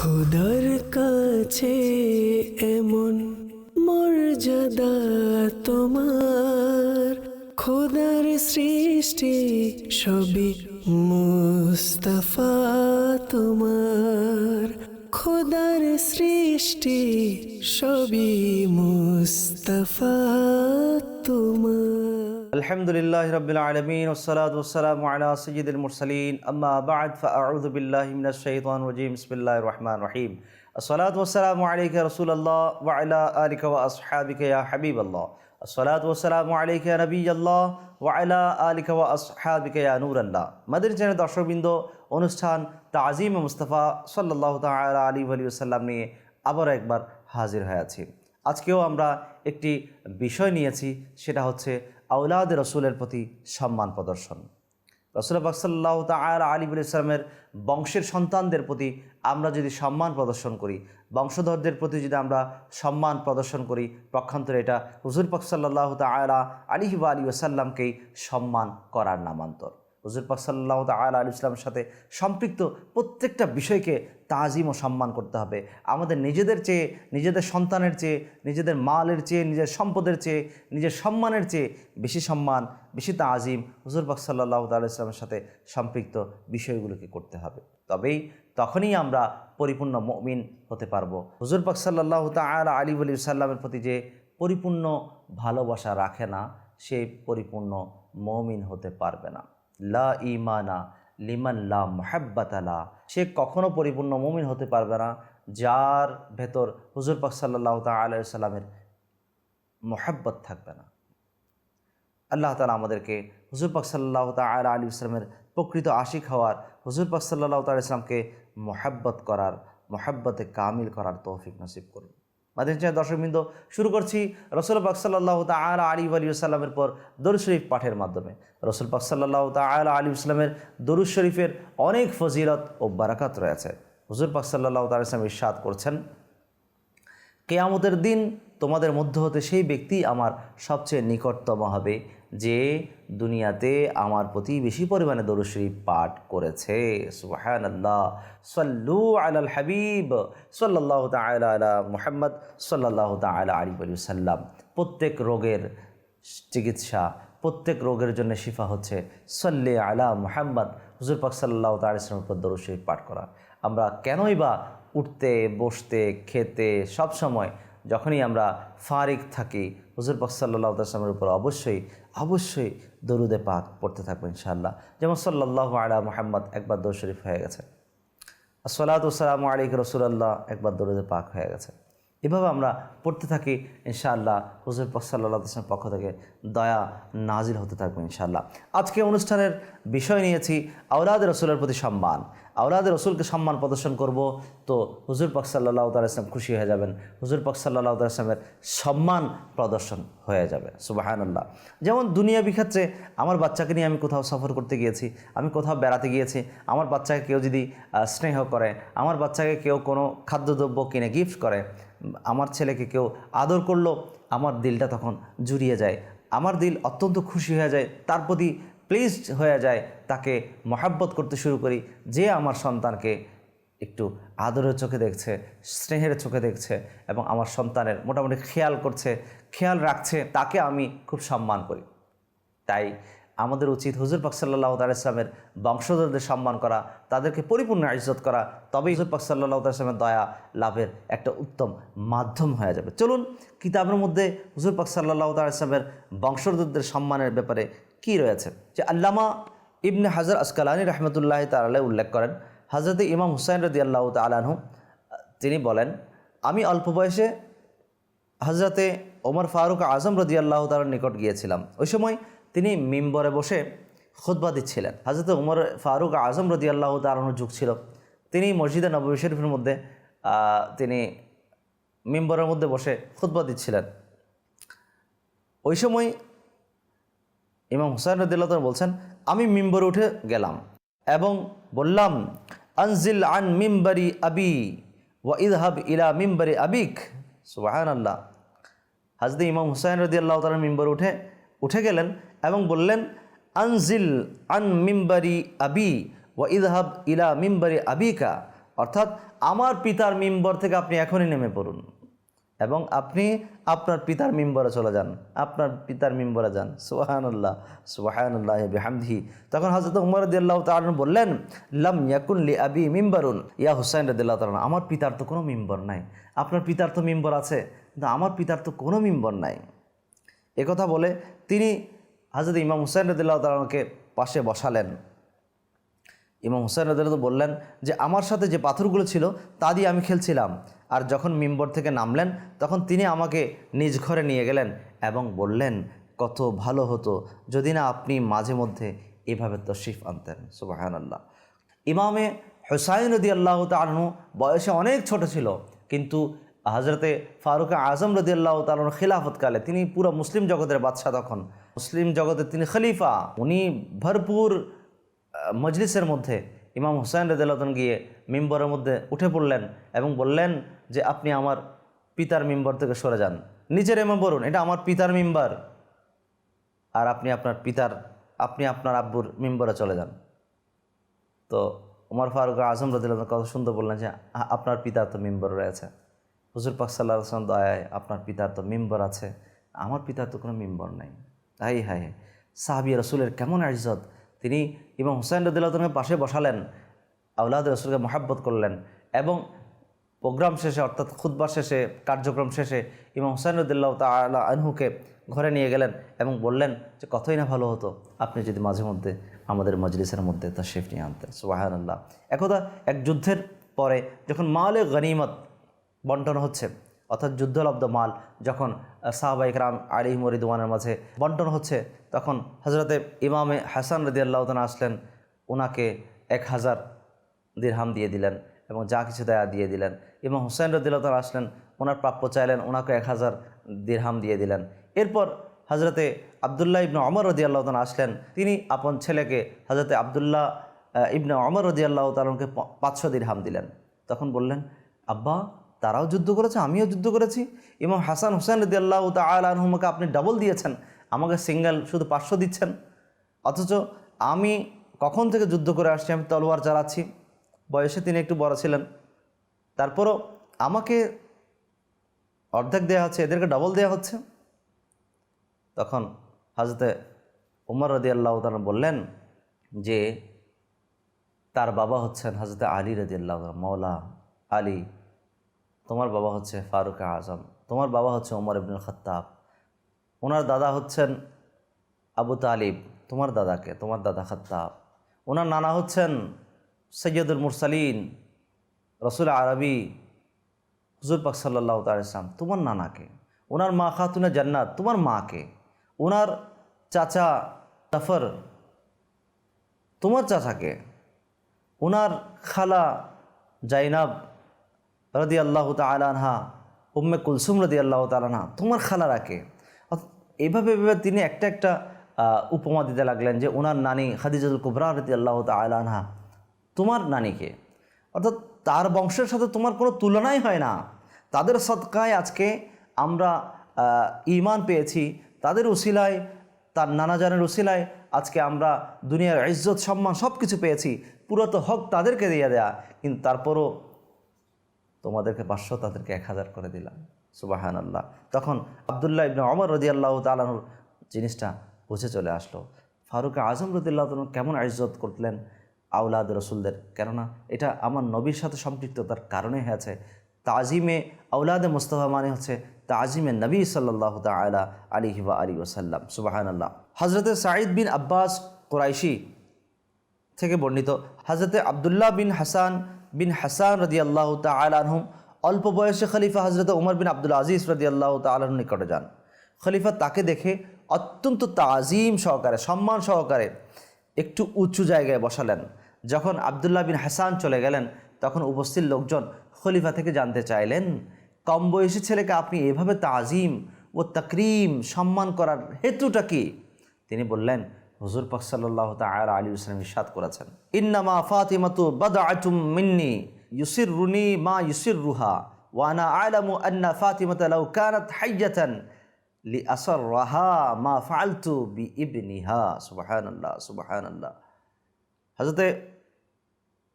খোদার কাছে এমন মর্যাদা তোমার। খোদার সৃষ্টি সবই মুস্তফা তোমার। খোদার সৃষ্টি সবই মুস্তফা তোমার। আলহামদুলিল্লাহ রবিল আলমিন ওসালাদ ওসালাম আলা সঈদুল মুরসালিন। আম্মা বাদ ফাউদ্দুবিল্লাহমিনা শহীদান রজিম। ইসমিল্লাহ রহমান রহিম। আসসালাত ওসালাম আলিক রসুল্লাহ ওয়াইলা আলিক আসহাবিক হাবিব আল্লাহ আসসালাত ওসালাম আলিক নবী আল্লাহ ওয়ালা আলিক আসহাবিক নূর আল্লাহ মাদের চ্যানেল দর্শকবৃন্দ, অনুষ্ঠান তাজিম মুস্তফা সাল্লাহ তালা আলী আলী সাল্লাম নিয়ে আবার একবার হাজির হয়ে আছি। আজকেও আমরা একটি বিষয় নিয়েছি, সেটা হচ্ছে আউলাদ রসুলের প্রতি সম্মান প্রদর্শন। রসুল বাকসাল্লাহ তাল আলিবুল ইসলামের বংশের সন্তানদের প্রতি আমরা যদি সম্মান প্রদর্শন করি, বংশধরদের প্রতি যদি আমরা সম্মান প্রদর্শন করি, পক্ষান্তরে এটা হুজুর পাকসাল্লাহ তালা আলিহি আলী ওসাল্লামকেই সম্মান করার নামান্তর। হুজুর পাক সাল্লাহ আলী ইসলামের সাথে সম্পৃক্ত প্রত্যেকটা বিষয়কে তাজিম ও সম্মান করতে হবে। আমাদের নিজেদের চেয়ে, নিজেদের সন্তানের চেয়ে, নিজেদের মালের চেয়ে, নিজের সম্পদের চেয়ে, নিজের সম্মানের চেয়ে বেশি সম্মান, বেশি তাজিম হুজুর পাক সাল্লাহ তাল ইসলামের সাথে সম্পৃক্ত বিষয়গুলোকে করতে হবে। তবেই তখনই আমরা পরিপূর্ণ মমিন হতে পারব। হুজুর পাক সাল্লাহ তাল আলী আলী সাল্লামের প্রতি যে পরিপূর্ণ ভালোবাসা রাখে না, সে পরিপূর্ণ মমিন হতে পারবে না। লা ইমানা লিমান লা মোহাব্বাতালা সে কখনো পরিপূর্ণ মুমিন হতে পারবে না, যার ভেতর হুজুর পাক সাল্লাহ সাল্লামের মোহাব্বত থাকবে না। আল্লাহ তালা আমাদেরকে হুজুর পাক সাল্লাহ তাল আলী ইসলামের প্রকৃত আশিক হওয়ার হুজুর পাক সাল্লাহ তাল ইসলামকে মোহাব্বত করার, মোহাব্বতে কামিল করার তৌফিক নসিব করুন। মাদিন দর্শকবৃন্দ, শুরু করছি রসুল পাক সাল্লাহ তাল আলী আলী সাল্লামের পর দরুদ শরীফ পাঠের মাধ্যমে। রসুল পাক সাল্লাহ তাল আলী ইসলামের দরুদ শরীফের অনেক ফজিলত ও বারাকাত রয়েছে। হুজুর পাক সাল্লাহ তাল ইসলাম ইস্বাদ করছেন, কেয়ামতের দিন তোমাদের মধ্য হতে সেই ব্যক্তি আমার সবচেয়ে নিকটতম হবে। যে দুনিয়াতে আমার প্রতি বেশি পরিমাণে দরুশ্রী পাঠ করেছে। সুবাহান আল্লাহ সাল্লু আলাল হাবিব। সাল্লাহ তালা আলা মুহাম্মদ। সাল্লাহ তালা আলী সাল্লাম। প্রত্যেক রোগের চিকিৎসা, প্রত্যেক রোগের জন্য শিফা হচ্ছে সল্লে আলা মুহাম্মদ। হুজুর পাক সাল্লাহ তালামের উপর দরুশ্রী পাঠ করা। আমরা কেনই বা উঠতে, বসতে, খেতে সব সময় যখনই আমরা ফারিক থাকি, হুজুর পাক সাল্লাহ আসলামের উপর অবশ্যই অবশ্যই দরুদে পাক পড়তে থাকব ইনশাআল্লাহ। যেমন সাল্লাহ আলা মোহাম্মদ একবার দৌ শরীফ হয়ে গেছে। আসসালাতাম আলিক রসুলাল্লাহ একবার দরুদে পাক হয়ে গেছে। এভাবে আমরা পড়তে থাকি, ইনশাআল্লাহ। হুজুর সাল্লাহ আসলামের পক্ষ থেকে দয়া নাজিল হতে থাকব, ইনশাআল্লাহ। আজকে অনুষ্ঠানের বিষয় নিয়েছি আউলাদ রসুলের প্রতি সম্মান। আউলাদ রসুলকে সম্মান প্রদর্শন করব তো হুজুর পাক সাল্লাহ তালাম খুশি হয়ে যাবেন। হুজুর পাক সাল্লাহ সম্মান প্রদর্শন হয়ে যাবে, সুবাহানুল্লাহ। যেমন দুনিয়া বিক্ষেত্রে আমার বাচ্চাকে নিয়ে আমি কোথাও সফর করতে গিয়েছি, আমি কোথাও বেড়াতে গিয়েছি, আমার বাচ্চাকে কেউ যদি স্নেহ করে, আমার বাচ্চাকে কেউ কোনো খাদ্যদ্রব্য কিনে গিফট করে আমার ছেলেকে কেউ আদর করল, আমার দিলটা তখন জুড়িয়ে যায়। আমার দিল অত্যন্ত খুশি হয়ে যায়, তার প্রতি প্লিজড হয়ে যায়, তাকে মহাব্বত করতে শুরু করি। যে আমার সন্তানকে একটু আদরের চোখে দেখছে, স্নেহের চোখে দেখছে এবং আমার সন্তানের মোটামুটি খেয়াল করছে, খেয়াল রাখছে, তাকে আমি খুব সম্মান করি। তাই আমাদের উচিত হুজুর পাক সাল্লাহ তালামের বংশধরদের সম্মান করা, তাদেরকে পরিপূর্ণ ইজ্জত করা, তবেই হুজুর পাক সাল্লাহ তালামের দয়া লাভের একটা উত্তম মাধ্যম হয়ে যাবে। চলুন, কিতাবের মধ্যে হুজুর পাক সাল্লাহ তালামের বংশধরদের সম্মানের ব্যাপারে কি রয়েছে? যে আল্লামা ইবনে হাজার আসকালানি রহমতুল্লাহ তাল্লাহ উল্লেখ করেন হজরত ইমাম হুসাইন রদি আল্লাহ তালাহু তিনি বলেন, আমি অল্প বয়সে হজরতে ওমর ফারুক আজম রদি আল্লাহ তালার নিকট গিয়েছিলাম। ওই সময় তিনি মিম্বরে বসে খুতবা দিচ্ছিলেন। হজরত উমর ফারুক আজম রদি আল্লাহ তালানোর যুগ ছিল। তিনি মসজিদে নবী শরীফের মধ্যে তিনি মিম্বরের মধ্যে বসে খুতবা দিচ্ছিলেন। ওই সময় ইমাম হুসাইন রদিল্লাহ বলছেন, আমি মিম্বরে উঠে গেলাম এবং বললাম, আনজিল আন মিম্বরি আবি ওয়া ইদহাব ইলা মিম্বরি আবিক। সুবাহান আল্লাহ হাজদি ইমাম হুসাইন রদি আল্লাহ তালার মিম্বর উঠে উঠে গেলেন এবং বললেন, আনজিল আন মিম্বরি আবি ওয়া ইদহাব ইলা মিম্বরি আবিকা। অর্থাৎ আমার পিতার মিম্বর থেকে আপনি এখনই নেমে পড়ুন এবং আপনি আপনার পিতার মিম্বরে চলে যান, আপনার পিতার মিম্বরে যান। সুবাহানুল্লাহ সুবাহানুল্লাহ বিহামদি তখন হজরত উমর রদিয়াল্লাহ তালন বললেন, লাম ইয়াকুন লি আবি মিম্বরুন? ইয়া হুসাইন রদিল্লাহ তালন আমার পিতার তো কোনো মিম্বর নাই। আপনার পিতার তো মিম্বর আছে, কিন্তু আমার পিতার তো কোনো মিম্বর নাই। একথা বলে তিনি হজরত ইমাম হুসাইন রদিল্লাহ তালনকে পাশে বসালেন। ইমাম হুসাইন রদিল্লাহ বললেন যে, আমার সাথে যে পাথরগুলো ছিল, তা দিয়ে আমি খেলছিলাম। আর যখন মিম্বর থেকে নামলেন, তখন তিনি আমাকে নিজ ঘরে নিয়ে গেলেন এবং বললেন, কত ভালো হতো যদি না আপনি মাঝে মধ্যে এভাবে তশরিফ আনতেন। সুবাহান আল্লাহ ইমামে হুসাইন রদি আল্লাহ তালু বয়সে অনেক ছোট ছিল, কিন্তু হজরতে ফারুক আজম রদি আল্লাহ তালুর খিলাফতকালে তিনি পুরো মুসলিম জগতের বাদশাহ তখন। মুসলিম জগতে তিনি খলিফা। উনি ভরপুর মজলিসের মধ্যে ইমাম হুসাইন রদিল্লাহন গিয়ে মেম্বরের মধ্যে উঠে পড়লেন এবং বললেন যে, আপনি আমার পিতার মিম্বর থেকে সরে যান। নিজের এমন বলুন, এটা আমার পিতার মেম্বার। আর আপনি আপনার পিতার, আপনি আপনার আব্বুর মিম্বরে চলে যান। তো উমর ফারুক আজম রদিল্লাহ কথা সুন্দর বললেন যে আপনার পিতার তো মেম্বর রয়েছে। হুজুর পাক সাল্লাহ আসলাম দয়ায় আপনার পিতার তো মেম্বর আছে, আমার পিতার তো কোনো মেম্বর নাই। হাই হাই, সাহাবি রসুলের কেমন ইজ্জত তিনি ইমাম হুসাইন রদুল্লাহকে পাশে বসালেন আউলাদ রসুলকে মহাব্বত করলেন এবং প্রোগ্রাম শেষে, অর্থাৎ খুদ্া শেষে, কার্যক্রম শেষে ইমাম হুসাইন রদুল্লাহ তালা আনহুকে ঘরে নিয়ে গেলেন এবং বললেন যে, কতই না ভালো হতো আপনি যদি মাঝে মধ্যে আমাদের মজলিসের মধ্যে তা শেফ নিয়ে আনতেন। সুবাহান আল্লাহ একদা এক যুদ্ধের পরে যখন মালে গনিমত বন্টন হচ্ছে। অর্থাৎ যুদ্ধলব্ধ মাল যখন সাহাবাইক রাম আলী মরিদওয়ানের মাঝে বন্টন হচ্ছে, তখন হজরতে ইমামে হাসান রদি আল্লাহ আসলেন ওনাকে এক হাজার দিরহাম দিয়ে দিলেন এবং যা কিছু দেয়া দিয়ে দিলেন। এবং হুসাইন রদিল্লাহ আসলেন ওনার প্রাপ্য চাইলেন ওনাকে এক হাজার দিরহাম দিয়ে দিলেন। এরপর হজরতে আবদুল্লাহ ইবনে অমর রদি আল্লাহ আসলেন, তিনি আপন ছেলেকে হজরতে আবদুল্লাহ ইবনে অমর রদি আল্লাহ তালনকে পাঁচশো দিরহাম দিলেন। তখন বললেন, আব্বা তারাও যুদ্ধ করেছে, আমিও যুদ্ধ করেছি। এবং হাসান হুসেন রদি আল্লাহ তালহমকে আপনি ডাবল দিয়েছেন, আমাকে সিঙ্গেল শুধু পাঁচশো দিচ্ছেন। অথচ আমি কখন থেকে যুদ্ধ করে আসছি, আমি তলোয়ার চালাচ্ছি বয়সে তিনি একটু বড় ছিলেন। তারপরও আমাকে অর্ধেক দেওয়া হচ্ছে, এদেরকে ডাবল দেওয়া হচ্ছে। তখন হাজরতে উমর রদি আল্লাহ বললেন যে, তার বাবা হচ্ছেন হাজরতে আলী রদি আল্লাহ মৌলা আলী। তোমার বাবা হচ্ছে ফারুক আজম। তোমার বাবা হচ্ছে ওমর ইবনুল খত্তাব। ওনার দাদা হচ্ছেন আবু তালিব, তোমার দাদাকে, তোমার দাদা খত্তাব। ওনার নানা হচ্ছেন সৈয়দুল মুরসালিন, রসুল আরবি, হুজুর পাক সাল্লাহ তালাম তোমার নানাকে? ওনার মা খাতুনে জান্নাত, তোমার মাকে? ওনার চাচা জাফর, তোমার চাচাকে? ওনার খালা জাইনাব রদি আল্লাহ তালানহা উম্মে কুলসুম রদি আল্লাহ তালানহা তোমার খালারাকে এইভাবে এভাবে তিনি একটা একটা উপমা দিতে লাগলেন যে ওনার নানি খাদিজাতুল কুবরা রদি আল্লাহ তালানহা তোমার নানিকে অর্থাৎ তার বংশের সাথে তোমার কোনো তুলনাই হয় না। তাদের সৎকায় আজকে আমরা ঈমান পেয়েছি, তাদের উসিলায়, তার নানাজানের উসিলায় আজকে আমরা দুনিয়ার ইজ্জত, সম্মান সব কিছু পেয়েছি। পুরো তো হক তাদেরকে দিয়ে দেয়া, কিন্তু তারপরও তোমাদেরকে পাঁচশো তাদেরকে এক হাজার করে দিলাম। সুবাহান আল্লাহ তখন আবদুল্লাহ ইবনে অমর রদি আল্লাহ তালানুর জিনিসটা বুঝে চলে আসলো। ফারুক আজম রদিল্লাহ তালন কেমন আয়োজত করলেন আউলাদ রসুলদের? কেননা এটা আমার নবীর সাথে সম্পৃক্ততার কারণে হয়েছে। তাজিমে আউলাদে মুস্তফা মানে হচ্ছে তাজিমে নবী সাল্লাহ তালা আলী হিবা আলী ওসাল্লাম সুবাহান আল্লাহ হজরতে সাঈদ বিন আব্বাস কোরাইশি থেকে বর্ণিত। হজরতে আবদুল্লাহ বিন হাসান বিন হাসান রদি আল্লাহ তালহুম অল্প বয়সে খলিফা হজরত উমর বিন আব্দুল আজিজ রদি আল্লাহ তালহর নিকটে যান। খলিফা তাকে দেখে অত্যন্ত তাজিম সহকারে, সম্মান সহকারে একটু উঁচু জায়গায় বসালেন। যখন আবদুল্লাহ বিন হাসান চলে গেলেন, তখন উপস্থিত লোকজন খলিফা থেকে জানতে চাইলেন, কম বয়সী ছেলেকে আপনি এভাবে তাজিম ও তাকরিম সম্মান করার হেতুটা কি? তিনি বললেন হুজুর পাক সাল্লাহ তালা আলী ইসলাম ইসাদ করেছেন। ইন্নামা ফাতিমাতু বাদআতুম মিন্নি ইউসির রুনি মা ইউসির রুহা ওয়ানা আলামু আন্না ফাতিমাতা লাউ কানাত হাইয়াতান লি আসর রাহা মা ফালতু বি ইবনিহা সুবাহান আল্লাহ সুবাহান আল্লাহ হাজরতে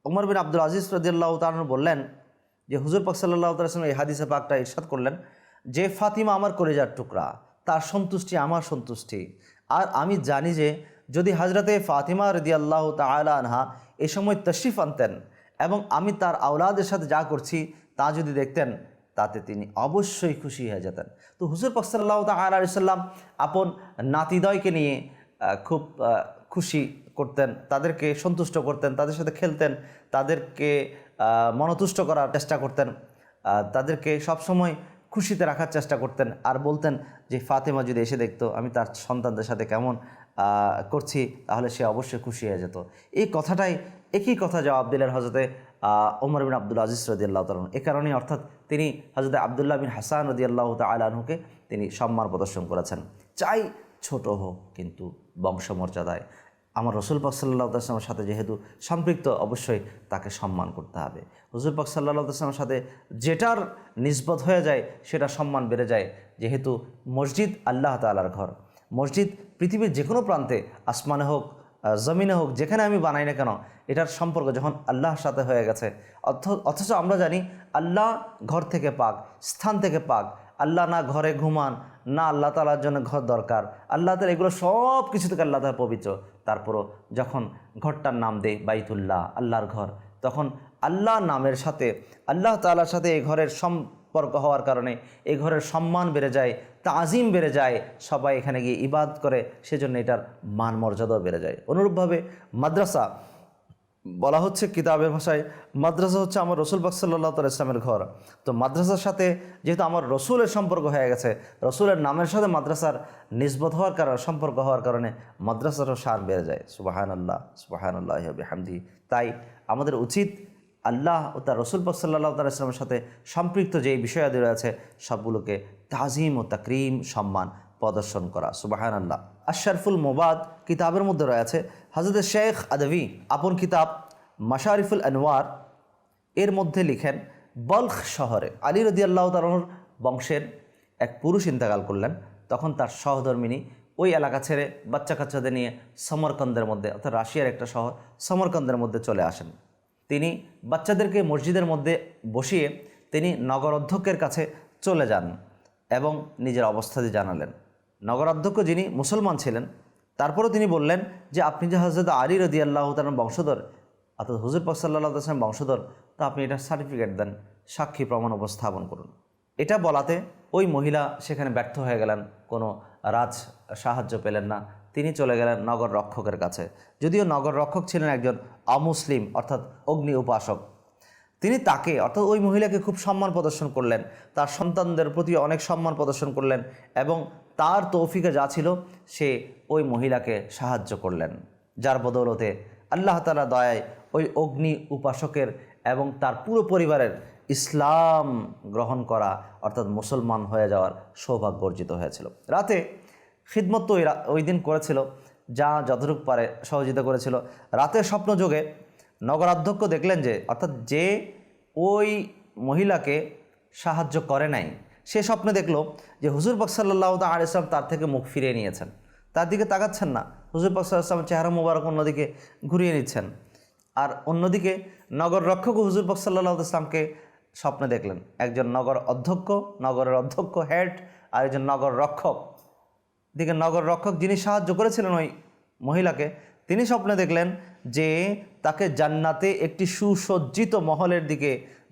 ওমর বিন আব্দুল আজিজ রদিয়াল্লাহ তালন বললেন যে, হুজুর পাক সাল্লাহ তালাম এই হাদিসে পাকটা ইরশাদ করলেন যে, ফাতিমা আমার কলেজার টুকরা, তার সন্তুষ্টি আমার সন্তুষ্টি। আর আমি জানি যে যদি হাজরতে ফাতিমা রদিয়াল্লাহ তালা আনহা এ সময় তশরিফ আনতেন এবং আমি তার আওলাদের সাথে যা করছি তা যদি দেখতেন, তাতে তিনি অবশ্যই খুশি হয়ে যেতেন। তো হুজুর পাক সাল্লাহ তাল্লাহ সাল্লাম আপন নাতিদয়কে নিয়ে খুব খুশি করতেন, তাদেরকে সন্তুষ্ট করতেন, তাদের সাথে খেলতেন, তাদেরকে মনতুষ্ট করার চেষ্টা করতেন তাদেরকে সবসময় খুশিতে রাখার চেষ্টা করতেন আর বলতেন যে, ফাতেমা যদি এসে দেখতো আমি তার সন্তানদের সাথে কেমন করছি, তাহলে সে অবশ্যই খুশি হয়ে যেত। এই কথাটাই একই কথা জবাব দিলেন হজরতে ওমর বিন আবদুল আজিজ রদি আল্লাহ তালন এ কারণে অর্থাৎ তিনি হজরত আবদুল্লাহ বিন হাসান রদি আল্লাহ তালহুকে তিনি সম্মান প্রদর্শন করেছেন। চাই ছোট হোক, কিন্তু বংশমর্যাদায়। আমার রসুল পাক সাল্লাহ আসলামের সাথে যেহেতু সম্পৃক্ত, অবশ্যই তাকে সম্মান করতে হবে। হুজুর পাক সাল্লাহ আসলামের সাথে যেটার নিসবত হয়ে যায়, সেটা সম্মান বেড়ে যায়, যেহেতু মসজিদ আল্লাহ তালার ঘর। মসজিদ পৃথিবীর যে কোনো প্রান্তে, আসমানে হোক জমিনে হোক, যেখানে আমি বানাই না কেন, এটার সম্পর্ক যখন আল্লাহর সাথে হয়ে গেছে। অথ- অথচ আমরা জানি আল্লাহ ঘর থেকে পাক, স্থান থেকে পাক। আল্লাহ না ঘরে ঘুমান, না আল্লাহ তালার জন্য ঘর দরকার। আল্লাহ তালা এগুলো সব কিছু থেকে আল্লাহ তালা পবিত্র। তারপরও যখন ঘরটার নাম দেয় বাইতুল্লাহ, আল্লাহর ঘর, তখন আল্লাহ নামের সাথে, আল্লাহ তালার সাথে এই ঘরের সম্পর্ক হওয়ার কারণে এই ঘরের সম্মান বেড়ে যায়। তাজিম বেড়ে যায়, সবাই এখানে গিয়ে ইবাদ করে, সেজন্য এটার মান মর্যাদাও বেড়ে যায়। অনুরূপভাবে মাদ্রাসা, বলা হচ্ছে কিতাবের ভাষায়, মাদ্রাসা হচ্ছে আমার রসুল বাক সাল্লাহ তাল ইসলামের ঘর। তো মাদ্রাসার সাথে যেহেতু আমার রসুলের সম্পর্ক হয়ে গেছে, রসুলের নামের সাথে মাদ্রাসার নিসবত হওয়ার কারণে, সম্পর্ক হওয়ার কারণে মাদ্রাসারও সার বেড়ে যায়। সুবাহান আল্লাহ সুবাহান আল্লাহ হামদি তাই আমাদের উচিত আল্লাহ ও তার রসুল পাক সাল্লাহ তাল ইসলামের সাথে সম্পৃক্ত যে বিষয়াদি রয়েছে, সবগুলোকে তাজিম ও তাকরিম, সম্মান প্রদর্শন করা। সুবাহান আল্লাহ আশারফুল মোবাদ কিতাবের মধ্যে রয়েছে। হজরত শেখ আদভি আপন কিতাব মাশারিফুল আনোয়ার এর মধ্যে লিখেন, বলখ শহরে আলী রদি আল্লাহ তালর বংশের এক পুরুষ ইন্তেকাল করলেন। তখন তার সহধর্মিনী ওই এলাকা ছেড়ে বাচ্চা কাচ্চাদের নিয়ে সমরকন্দের মধ্যে, অর্থাৎ রাশিয়ার একটা শহর, সমরকন্দের মধ্যে চলে আসেন। তিনি বাচ্চাদেরকে মসজিদের মধ্যে বসিয়ে তিনি নগর অধ্যক্ষের কাছে চলে যান এবং নিজের অবস্থাতে জানালেন। নগরাধ্যক্ষ যিনি মুসলমান ছিলেন, তারপরেও তিনি বললেন যে, আপনি যে হজরত আলী রদি আল্লাহ তালার বংশধর, অর্থাৎ হুজুর পাক সাল্লাহ আসলাম বংশধর, তো আপনি এটা সার্টিফিকেট দেন, সাক্ষী প্রমাণ উপস্থাপন করুন। এটা বলাতে ওই মহিলা সেখানে ব্যর্থ হয়ে গেলেন, কোনো রাজ সাহায্য পেলেন না। তিনি চলে গেলেন নগর রক্ষকের কাছে। যদিও নগর রক্ষক ছিলেন একজন অমুসলিম, অর্থাৎ অগ্নি উপাসক। তিনি তাকে, অর্থাৎ ওই মহিলাকে খুব সম্মান প্রদর্শন করলেন, তার সন্তানদের প্রতি অনেক সম্মান প্রদর্শন করলেন এবং তার তৌফিকে যা ছিল, সে ওই মহিলাকে সাহায্য করলেন। যার বদৌলতে আল্লাহ তালা দয়ায় ওই অগ্নি উপাসকের এবং তার পুরো পরিবারের ইসলাম গ্রহণ করা, অর্থাৎ মুসলমান হয়ে যাওয়ার সৌভাগ্য অর্জিত হয়েছিল। রাতে খিদমত তো ওই দিন করেছিল, যা যতটুকু পারে সহযোগিতা করেছিল। রাতের স্বপ্নযোগে নগরাধ্যক্ষ দেখলেন যে, অর্থাৎ যে ওই মহিলাকে সাহায্য করে নাই, সে স্বপ্নে দেখল যে হুজুর পাক সাল্লাহ আলিয়াল্লাম তার থেকে মুখ ফিরিয়ে নিয়েছেন। তার দিকে তাকাচ্ছেন না। হুজুর পাক সাল্লাহামের চেহারা মোবারক অন্যদিকে ঘুরিয়ে নিচ্ছেন। আর অন্যদিকে নগর রক্ষক হুজুর পাক ইসলামকে স্বপ্নে দেখলেন। একজন নগর অধ্যক্ষ, নগরের অধ্যক্ষ, হেড আর একজন নগর রক্ষক। দিকে নগর রক্ষক যিনি সাহায্য করেছিলেন ওই মহিলাকে, তিনি স্বপ্নে দেখলেন যে তাকে জান্নাতে একটি সুসজ্জিত মহলের দিকে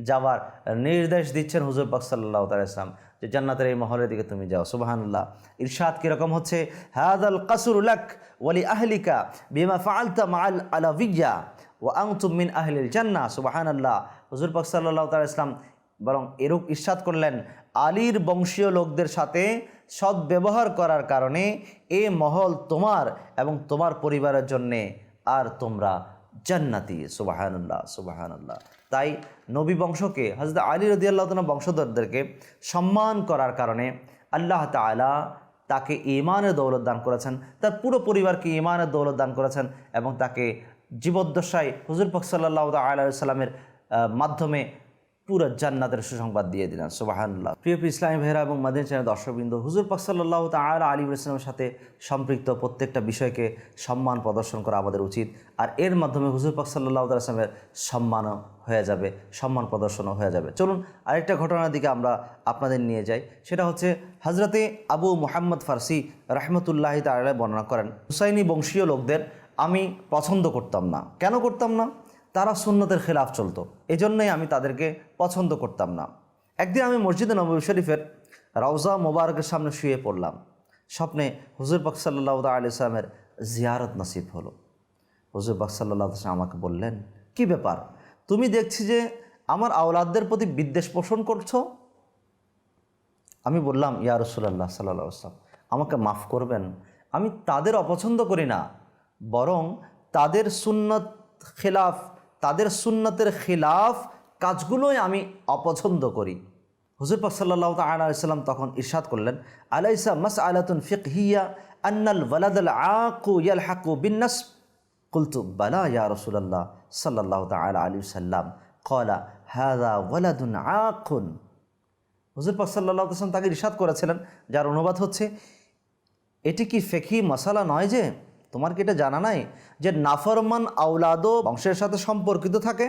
যাওয়ার নির্দেশ দিচ্ছেন হুজুর পাক সাল্লাহ ইসলাম যে জান্নাতের এই মহলের দিকে তুমি যাও। সুবাহান্লাহ ইরশাদ কীরকম হচ্ছে? হাদাল কাসুর লাক ওয়ালি আহলিকা বিমা ফালতা মাল আলাভিয়া ও আংতুম মিন আহলিল জান্না সুবাহান্লাহ হুজুর পাক সাল্লাহ ইসলাম বরং এরূপ ইরশাদ করলেন আলীর বংশীয় লোকদের সাথে সদ্ব্যবহার করার কারণে এ মহল তোমার এবং তোমার পরিবারের জন্যে আর তোমরা জান্নাতি। সুবাহানুল্লাহ সুবাহানুল্লাহ। তাই নবী বংশকে হজরত আলী রদিয়াল্লাহ বংশধরদেরকে সম্মান করার কারণে আল্লাহ তালা তাকে ইমানের দৌলত দান করেছেন, তার পুরো পরিবারকে ইমানের দৌলত দান করেছেন এবং তাকে জীবদ্দশায় হুজুর পাক সাল্লাহ আল্লাহ সাল্লামের মাধ্যমে পুরো জান্নাতের সুসংবাদ দিয়ে দিলেন সুবাহান্লাহ প্রিয় ইসলামী ভাইরা এবং মাদিন চ্যানেল দর্শকবৃন্দ, হুজুর পাক সাল্লাহ তালা আলী ইসলামের সাথে সম্পৃক্ত প্রত্যেকটা বিষয়কে সম্মান প্রদর্শন করা আমাদের উচিত, আর এর মাধ্যমে হুজুর পাক সাল্লাহ আসলামের সম্মানও হয়ে যাবে, সম্মান প্রদর্শনও হয়ে যাবে। চলুন, আরেকটা ঘটনার দিকে আমরা আপনাদের নিয়ে যাই, সেটা হচ্ছে হজরতে আবু মোহাম্মদ ফারসি রহমতুল্লাহ তালা বর্ণনা করেন, হুসাইনি বংশীয় লোকদের আমি পছন্দ করতাম না। কেন করতাম না? তারা সুন্নতের খেলাফ চলতো। এজন্যই আমি তাদেরকে পছন্দ করতাম না। একদিন আমি মসজিদে নবী শরীফের রওজা মোবারকের সামনে শুয়ে পড়লাম। স্বপ্নে হুজুর পাক আলি সালামের জিয়ারত নসিব হলো। হুজুর পাক সাল্লাহ আমাকে বললেন, কি ব্যাপার? তুমি দেখছি যে আমার আওলাদদের প্রতি বিদ্বেষ পোষণ করছ? আমি বললাম, ইয়া রসুল্লাহ সাল্লাহ আসলাম আমাকে মাফ করবেন। আমি তাদের অপছন্দ করি না, বরং তাদের সুন্নত খেলাফ তাদের সুন্নতের খেলাফ কাজগুলোই আমি অপছন্দ করি। হুজুর পাক সাল্লাহ তাল্লাম তখন ইরশাদ করলেন, আলাইসা মাস আলাতুন ফিক হিয়া আন্নাল ওয়ালাদ আকু ইয়াল হাকু বিন্নাস? কুলতু, বালা ইয়া রসুল্লাহ সাল্লাহ তাল আলী সাল্লাম। কলা হাদা ওয়ালাদুন আকুন। হুজুর পাক সাল্লাহ আসলাম তাকে ইরশাদ করেছিলেন, যার অনুবাদ হচ্ছে, এটি কি ফেকি মশালা নয় যে তোমার কি এটা জানা নাই যে নাফরমান আউলাদও বংশের সাথে সম্পর্কিত থাকে?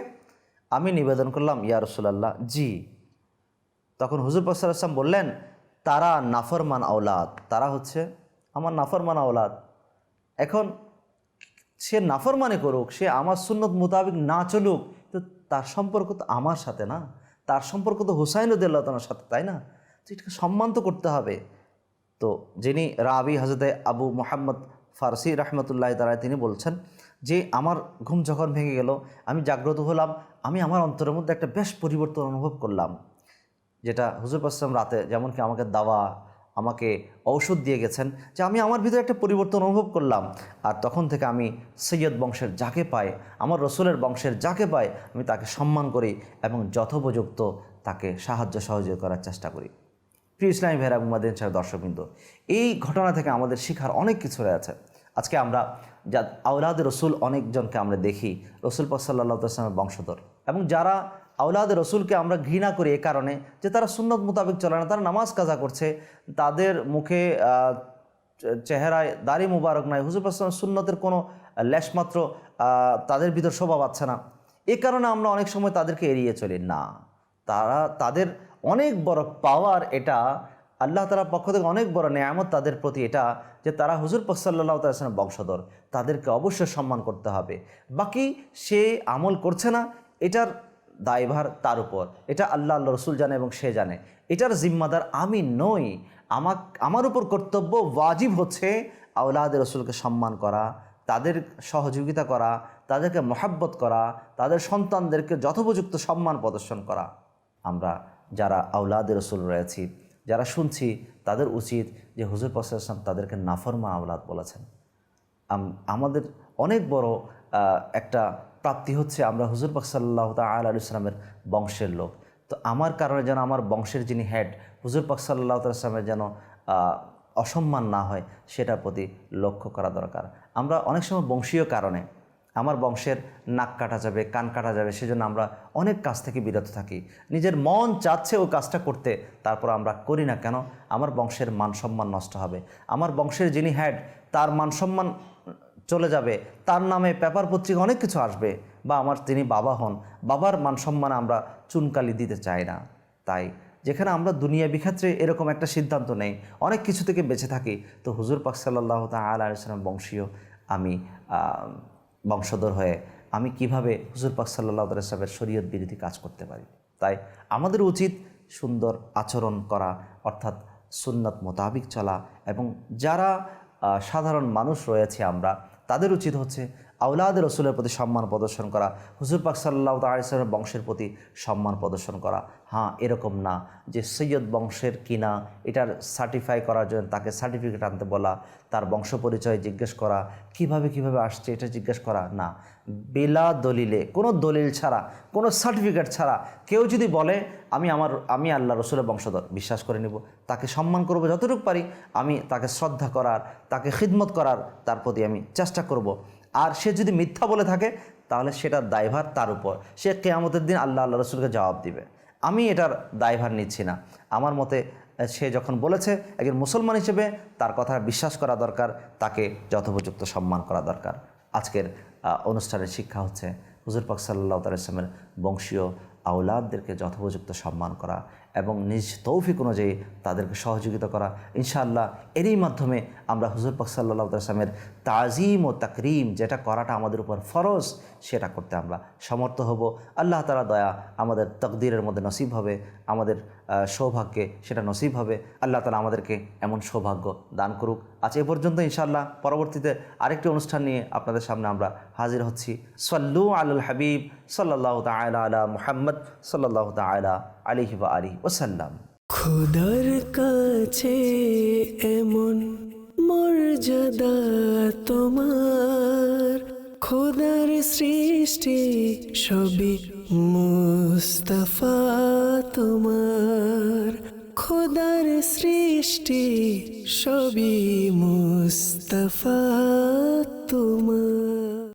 আমি নিবেদন করলাম, ইয়া রসুলাল্লাহ। জি। তখন হুজুর আসলাম বললেন, তারা নাফরমান আওলাদ। তারা হচ্ছে আমার নাফরমান আওলাদ। এখন সে নাফরমানি করুক, সে আমার সুন্নত মোতাবেক না চলুক, তো তার সম্পর্ক তো আমার সাথে না। তার সম্পর্ক তো হুসাইন উদ্দার সাথে, তাই না? তো এটাকে সম্মান তো করতে হবে। তো যিনি রাবি হজরতে আবু মোহাম্মদ ফারসি রহমতুল্লাহ তারা তিনি বলছেন যে, আমার ঘুম যখন ভেঙে গেল, আমি জাগ্রত হলাম, আমি আমার অন্তরের মধ্যে একটা বেশ পরিবর্তন অনুভব করলাম। যেটা হুজুর আসলাম রাতে যেমন কি আমাকে দাওয়া, আমাকে ঔষধ দিয়ে গেছেন যে, আমি আমার ভিতরে একটা পরিবর্তন অনুভব করলাম। আর তখন থেকে আমি সৈয়দ বংশের যাকে পাই, আমার রসুলের বংশের যাকে পাই, আমি তাকে সম্মান করি এবং যথোপযুক্ত তাকে সাহায্য সহযোগ করার চেষ্টা করি। প্রিয় ইসলামী ভেরা এবং মাদিন সাহেব দর্শকবৃন্দ, এই ঘটনা থেকে আমাদের শিখার অনেক কিছু রয়েছে। আজকে আমরা যা আউলাদ রসুল অনেকজনকে আমরা দেখি, রসুল পাক সাল্লাহ আসলামের বংশধর। এবং যারা আউলাদ রসুলকে আমরা ঘৃণা করি এ কারণে যে তারা সুন্নত মোতাবেক চলে না, তারা নামাজ কাজা করছে, তাদের মুখে চেহারায় দাড়ি মুবারক নাই, হুজুর আসলাম সুন্নতের কোনো লেশমাত্র তাদের ভিতর শোভা পাচ্ছে না। এ কারণে আমরা অনেক সময় তাদেরকে এড়িয়ে চলি না। তারা, তাদের অনেক বড় পাওয়ার এটা, আল্লাহ তালার পক্ষ থেকে অনেক বড় নেয়ামত তাদের প্রতি এটা, যে তারা হুজুর পসাল্লাহ তালামের বংশধর, তাদেরকে অবশ্যই সম্মান করতে হবে। বাকি সে আমল করছে না, এটার দায়ভার তার উপর। এটা আল্লাহ আল্লাহ রসুল জানে এবং সে জানে। এটার জিম্মাদার আমি নই। আমার আমার উপর কর্তব্য ওয়াজিব হচ্ছে আউলাদ রসুলকে সম্মান করা, তাদের সহযোগিতা করা, তাদেরকে মহাব্বত করা, তাদের সন্তানদেরকে যথোপযুক্ত সম্মান প্রদর্শন করা। আমরা যারা আউলাদ রসুল রয়েছি, যারা শুনছি তাদের উচিত যে হুজুর পাসাম তাদেরকে নাফরমা আউলাদ বলেছেন। আমাদের অনেক বড় একটা প্রাপ্তি হচ্ছে আমরা হুজুর পাক সাল্লাহ তাল আলু ইসলামের বংশের লোক। তো আমার কারণে যেন আমার বংশের যিনি হেড হুজুর পাক সাল্লাহ ইসলামের যেন অসম্মান না হয়, সেটার প্রতি লক্ষ্য করা দরকার। আমরা অনেক সময় বংশীয় কারণে আমার বংশের নাক কাটা যাবে, কান কাটা যাবে, সেজন্য আমরা অনেক কাজ থেকে বিরত থাকি। নিজের মন চাচ্ছে ও কাজটা করতে, তারপর আমরা করি না কেন? আমার বংশের মান সম্মান নষ্ট হবে। আমার বংশের যিনি হেড তার মান সম্মান চলে যাবে। তার নামে পেপার পত্রিকা অনেক কিছু আসবে। বা আমার তিনি বাবা হন, বাবার মান সম্মানে আমরা চুনকালি দিতে চাই না। তাই যেখানে আমরা দুনিয়া বিক্ষেত্রে এরকম একটা সিদ্ধান্ত নেই, অনেক কিছু থেকে বেঁচে থাকি। তো হুজুর পাক সাল্লাহ তালাম বংশীয়, আমি বংশধর হয়ে আমি কীভাবে হুজুর পাক সাল্লাহ সাহেবের শরীয়ত বিরোধী কাজ করতে পারি? তাই আমাদের উচিত সুন্দর আচরণ করা, অর্থাৎ সুন্নত মোতাবিক চলা এবং যারা সাধারণ মানুষ রয়েছে আমরা, তাদের উচিত হচ্ছে আউলাদ রসুলের প্রতি সম্মান প্রদর্শন করা, হুজুর পাক সাল্লাহ তালের বংশের প্রতি সম্মান প্রদর্শন করা। হ্যাঁ এরকম না যে সৈয়দ বংশের কিনা, এটার সার্টিফাই করার জন্য তাকে সার্টিফিকেট আনতে বলা, তার বংশ পরিচয় জিজ্ঞেস করা, কীভাবে কীভাবে আসছে এটা জিজ্ঞেস করা, না। বেলা দলিলে, কোনো দলিল ছাড়া, কোনো সার্টিফিকেট ছাড়া কেউ যদি বলে, আমি আমার, আমি আল্লাহ রসুলের বংশধর, বিশ্বাস করে নিব, তাকে সম্মান করব যতটুকু পারি, আমি তাকে শ্রদ্ধা করার, তাকে খিদমত করার, তার প্রতি আমি চেষ্টা করব। আর সে যদি মিথ্যা বলে থাকে, তাহলে সেটার দায়ভার তার উপর। সে কেয়ামতের দিন আল্লাহ আল্লাহ রসুলকে জবাব দিবে। আমি এটার দায়ভার নিচ্ছি না। আমার মতে সে যখন বলেছে, একজন মুসলমান হিসেবে তার কথা বিশ্বাস করা দরকার, তাকে যথোপযুক্ত সম্মান করা দরকার। আজকের অনুষ্ঠানের শিক্ষা হচ্ছে, হুজুর পাক সাল্লাহ তালামের বংশীয় আউলাদদেরকে যথোপযুক্ত সম্মান করা এবং নিজ তৌফিক অনুযায়ী তাদেরকে সহযোগিতা করা। ইনশাআল্লাহ, এরই মাধ্যমে আমরা হুজুর পাক সাল্লাহ তালামের তাজিম ও তাকরিম যেটা করাটা আমাদের উপর ফরজ, সেটা করতে আমরা সমর্থ হব। আল্লাহ তালা দয়া আমাদের তকদিরের মধ্যে নসিব হবে, আমাদের সৌভাগ্যে সেটা নসিব হবে। আল্লাহ তালা আমাদেরকে এমন সৌভাগ্য দান করুক। আজ এ পর্যন্ত ইনশাআল্লাহ পরবর্তীতে আরেকটি অনুষ্ঠান নিয়ে আপনাদের সামনে আমরা হাজির হচ্ছি। সল্লু আলুল হাবিব সাল্লাহ তালা আলা মুহাম্মদ সাল্লাহ তালা আলিহি বা আলি ওসাল্লাম খোদার কাছে এমন মর্যাদা তোমার খোদার সৃষ্টি সবই মুস্তফা তোমার খোদার সৃষ্টি সবই মুস্তফা তোমার।